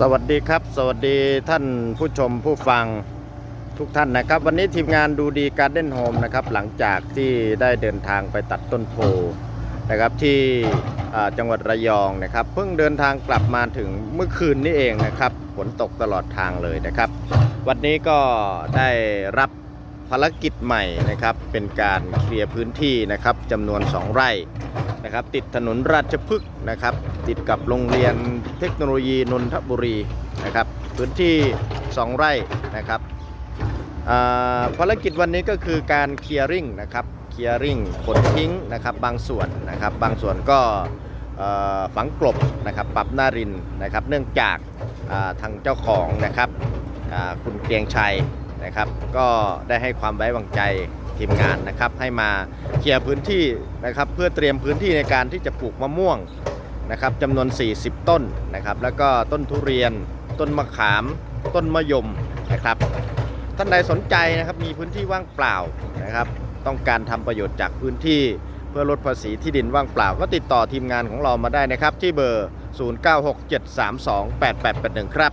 สวัสดีครับ สวัสดีท่านผู้ชมผู้ฟังทุกท่านนะครับ วันนี้ทีมงานดูดีการ์เด้นโฮมนะครับ หลังจากที่ได้เดินทางไปตัดต้นโพนะครับที่จังหวัดระยองนะครับ เพิ่งเดินทางกลับมาถึงเมื่อคืนนี้เองนะครับฝนตกตลอดทางเลยนะครับ วันนี้ก็ได้รับภารกิจใหม่นะครับ เป็นการเคลียร์พื้นที่นะครับจำนวน 2 ไร่ นะครับ ติดถนนราชพฤกษ์นะครับ ติดกับโรงเรียนเทคโนโลยีนนทบุรีนะครับ พื้นที่ 2 ไร่นะครับภารกิจวันนี้ก็คือการเคลียร์ริ่งนะครับเคลียร์ริ่งขนทิ้งนะครับบางส่วนนะครับ บางส่วนก็ฝังกลบนะครับปรับหน้ารินนะครับ เนื่องจากทางเจ้าของนะครับคุณเกรียงชัยนะครับ ก็ได้ให้ความไว้วางใจ ทีมงานนะครับ ให้มาเคลียร์พื้นที่นะครับ เพื่อเตรียมพื้นที่ในการที่จะปลูกมะม่วงนะครับจำนวน 40 ต้นนะครับ แล้วก็ต้นทุเรียน ต้นมะขาม ต้นมะยมนะครับ ท่านใดสนใจนะครับมีพื้นที่ว่างเปล่านะครับ ต้องการทำประโยชน์จากพื้นที่เพื่อลดภาษีที่ดินว่างเปล่า ก็ติดต่อทีมงานของเรามาได้นะครับ ที่เบอร์ 0967328881 ครับ